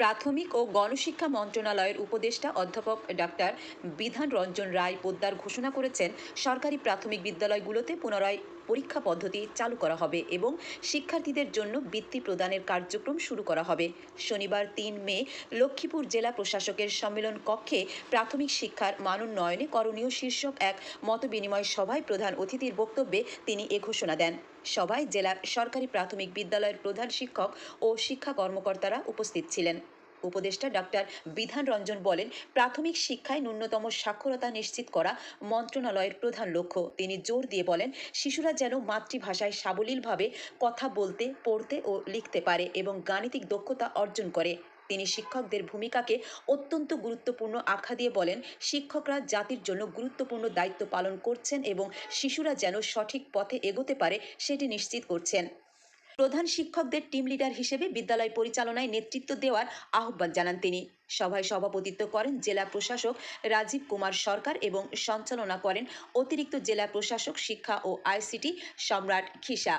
প্রাথমিক ও গণশিক্ষা মন্ত্রণালয়ের উপদেষ্টা অধ্যাপক ডাক্তার বিধান রঞ্জন রায় পোদ্দার ঘোষণা করেছেন, সরকারি প্রাথমিক বিদ্যালয়গুলোতে পুনরায় পরীক্ষা পদ্ধতি চালু করা হবে এবং শিক্ষার্থীদের জন্য বৃত্তি প্রদানের কার্যক্রম শুরু করা হবে। শনিবার তিন মে, লক্ষ্মীপুর জেলা প্রশাসকের সম্মেলন কক্ষে প্রাথমিক শিক্ষার মানোন্নয়নে করণীয় শীর্ষক এক মতবিনিময় সভায় প্রধান অতিথির বক্তব্যে তিনি এ ঘোষণা দেন। সভায় জেলার সরকারি প্রাথমিক বিদ্যালয়ের প্রধান শিক্ষক ও শিক্ষা কর্মকর্তারা উপস্থিত ছিলেন। উপদেষ্টা ডাক্তার বিধান রঞ্জন বলেন, প্রাথমিক শিক্ষায় ন্যূনতম সাক্ষরতা নিশ্চিত করা মন্ত্রণালয়ের প্রধান লক্ষ্য। তিনি জোর দিয়ে বলেন, শিশুরা যেন মাতৃভাষায় সাবলীলভাবে কথা বলতে, পড়তে ও লিখতে পারে এবং গাণিতিক দক্ষতা অর্জন করে। তিনি শিক্ষকদের ভূমিকাকে অত্যন্ত গুরুত্বপূর্ণ আখ্যা দিয়ে বলেন, শিক্ষকরা জাতির জন্য গুরুত্বপূর্ণ দায়িত্ব পালন করছেন এবং শিশুরা যেন সঠিক পথে এগোতে পারে, সেটি নিশ্চিত করছেন। প্রধান শিক্ষকদের টিম লিডার হিসেবে বিদ্যালয় পরিচালনায় নেতৃত্ব দেওয়ার আহ্বান জানান তিনি। সভায় সভাপতিত্ব করেন জেলা প্রশাসক রাজীব কুমার সরকার এবং সঞ্চালনা করেন অতিরিক্ত জেলা প্রশাসক শিক্ষা ও আইসিটি সম্রাট খিসা